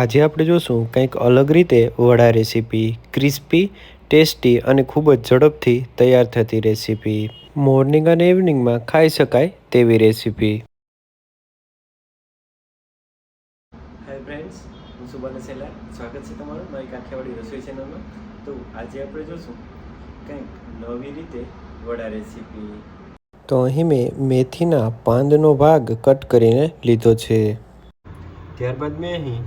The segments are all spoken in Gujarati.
આજે આપણે જોશું કંઈક અલગ રીતે વડા રેસીપી ક્રિસ્પી ટેસ્ટી અને ખૂબ જ ઝડપથી તૈયાર થતી રેસીપી. મોર્નિંગ અને ઇવનિંગમાં ખાઈ શકાય તેવી રેસીપી. હાય ફ્રેન્ડ્સ હું સુબાના સેલા. સ્વાગત છે તમારું મારી કાઠિયાવાડી રસોઈ ચેનલમાં તો આજે આપણે જોશું કંઈક નવી રીતે વડા રેસીપી. તો અહીં મેં મેથીના પાંદનો ભાગ કટ કરીને લીધો છે. ત્યારબાદ મેં અહીં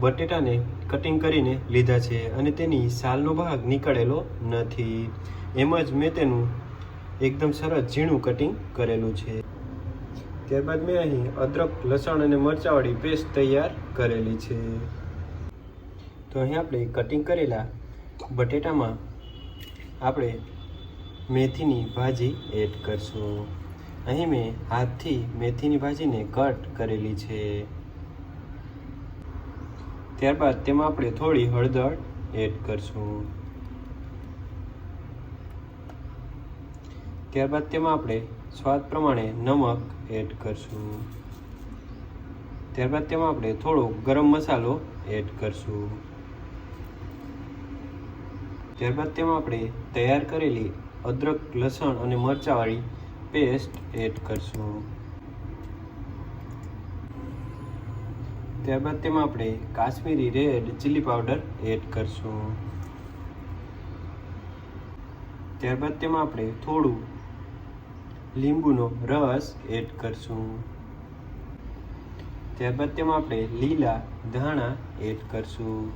બટેટાને કટિંગ કરીને લીધા છે અને તેની સાલનો ભાગ નીકળેલો નથી. એમ જ મેં તેનું એકદમ સરસ ઝીણું કટિંગ કરેલું છે. ત્યારબાદ મેં અહીં અદરક, લસણ અને મરચાંવાળી પેસ્ટ તૈયાર કરેલી છે. તો અહીં આપણે કટિંગ કરેલા બટેટામાં આપણે મેથીની ભાજી એડ કરશું. અહીં મેં હાથથી મેથીની ભાજીને કટ કરેલી છે. ત્યારબાદ તેમાં આપણે થોડી હળદર એડ કરશું. ત્યારબાદ તેમાં આપણે સ્વાદ પ્રમાણે નમક એડ કરશું. ત્યારબાદ તેમાં આપણે થોડો ગરમ મસાલો એડ કરશું. ત્યારબાદ તેમાં આપણે તૈયાર કરેલી અદરક, લસણ અને મરચાંવાળી પેસ્ટ એડ કરશું. ત્યારબાદ તેમાં આપણે Kashmiri red chilli powder add કરશું. ત્યારબાદ તેમાં આપણે થોડું લીંબુનો રસ એડ કરશું. ત્યારબાદ તેમાં આપણે લીલા ધાણા એડ કરશું.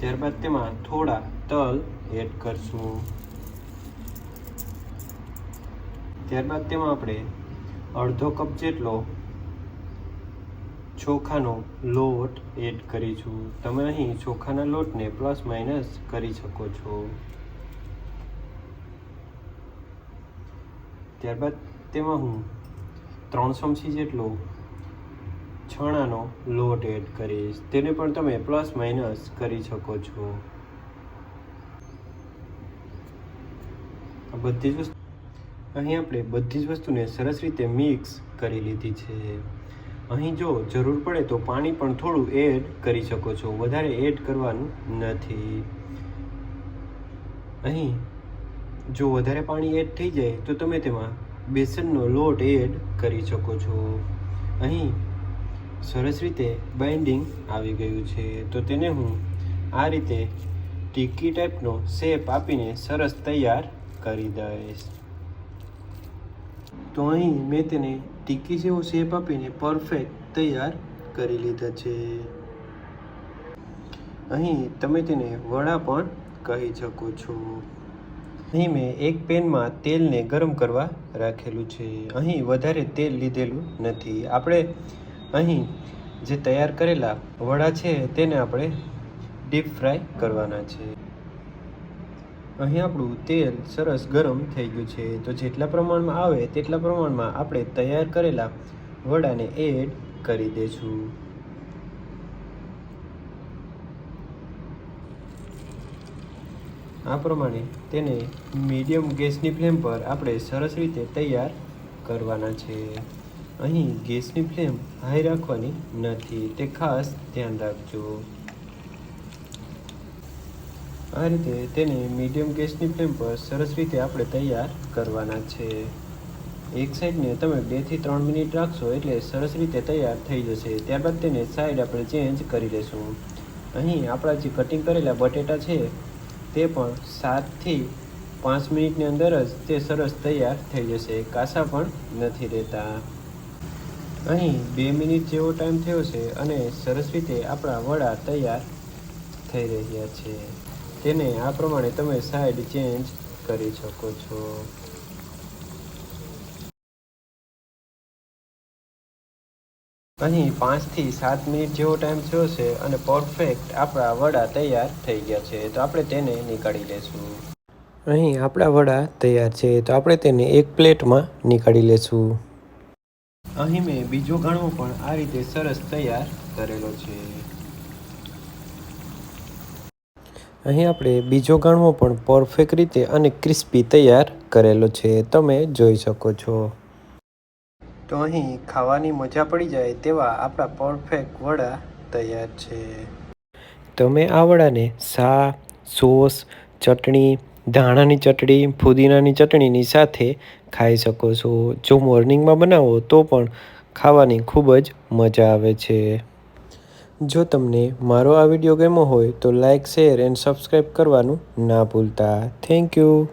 ત્યારબાદ તેમાં થોડા તલ એડ કરશું. ત્યારબાદ તેમાં આપણે અડધો કપ જેટલો ચોખાનો લોટ એડ કરીશું. તમે અહીં ચોખાના લોટને પ્લસ માઇનસ કરી શકો છો. ત્યારબાદ તેમાં હું ત્રણ ચમચી જેટલો છણાનો લોટ એડ કરીશ. તેને પણ તમે પ્લસ માઇનસ કરી શકો છો. આ બધી જ વસ્તુ અહીં આપણે બધી જ વસ્તુને સરસ રીતે મિક્સ કરી લીધી છે. અહીં જો જરૂર પડે તો પાણી પણ થોડું એડ કરી શકો છો. વધારે એડ કરવાનું નથી. અહીં જો વધારે પાણી એડ થઈ જાય તો તમે તેમાં બેસનનો લોટ એડ કરી શકો છો. અહીં સરસ રીતે બાઇન્ડિંગ આવી ગયું છે. તો તેને હું આ રીતે ટીકી ટાઈપનો શેપ આપીને સરસ તૈયાર કરી દઈશ. તો અહીં મેં તેને ટીકી જેવો શેપ આપીને પરફેક્ટ તૈયાર કરી લીધા છે. અહીં તમે તેને વડા પણ કહી શકો છો. અહીં મેં એક પેનમાં તેલને ગરમ કરવા રાખેલું છે. અહીં વધારે તેલ લીધેલું નથી. આપણે અહીં જે તૈયાર કરેલા વડા છે, તેને આપણે ડીપ ફ્રાય કરવાના છે. અહીં આપણું તેલ સરસ ગરમ થઈ ગયું છે. તો જેટલા પ્રમાણમાં આવે તેટલા પ્રમાણમાં આપણે તૈયાર કરેલા વડાને એડ કરી દઈશું આ પ્રમાણે તેને મીડિયમ ગેસની ફ્લેમ પર આપણે સરસ રીતે તૈયાર કરવાના છે. અહીં ગેસની ફ્લેમ હાઈ રાખવાની નથી. તે ખાસ ધ્યાન રાખજો. આ રીતે તેને મીડિયમ ગેસની ફ્લેમ પર સરસ રીતે આપણે તૈયાર કરવાના છે. એક સાઈડને તમે બેથી ત્રણ મિનિટ રાખશો એટલે સરસ રીતે તૈયાર થઈ જશે. ત્યારબાદ તેને સાઈડ આપણે ચેન્જ કરી લઈશું અહીં આપણા જે કટિંગ કરેલા બટેટા છે, તે પણ સાતથી પાંચ મિનિટની અંદર જ તે સરસ તૈયાર થઈ જશે. કાસા પણ નથી રહેતા. અહીં બે મિનિટ જેવો ટાઈમ થયો છે અને સરસ રીતે આપણા વડા તૈયાર થઈ રહ્યા છે. તેને આ પ્રમાણે તમે સાઈડ ચેન્જ કરી શકો છો. અહીં પાંચથી સાત મિનિટ જેવો ટાઈમ થયો છે અને પરફેક્ટ આપણા વડા તૈયાર થઈ ગયા છે. તો આપણે તેને નીકાળી લેશું. અહીં આપણા વડા તૈયાર છે. તો આપણે તેને એક પ્લેટમાં નીકાળી લેશું. અહીં મેં બીજો ઘણો પણ આ રીતે સરસ તૈયાર કરેલો છે. અહીં આપણે બીજો ગાણવો પણ પરફેક્ટ રીતે અને ક્રિસ્પી તૈયાર કરેલો છે. તમે જોઈ શકો છો. તો અહીં ખાવાની મજા પડી જાય તેવા આપણા પરફેક્ટ વડા તૈયાર છે. તમે આ વડાને સા સોસ, ચટણી, ધાણાની ચટણી, ફુદીનાની ચટણીની સાથે ખાઈ શકો છો. જો મોર્નિંગમાં બનાવો તો પણ ખાવાની ખૂબ જ મજા આવે છે. જો તમને મારો આ વીડિયો ગમ્યો હોય તો લાઇક શેર, એન્ડ સબસ્ક્રાઈબ કરવાનું ના ભૂલતા. Thank you.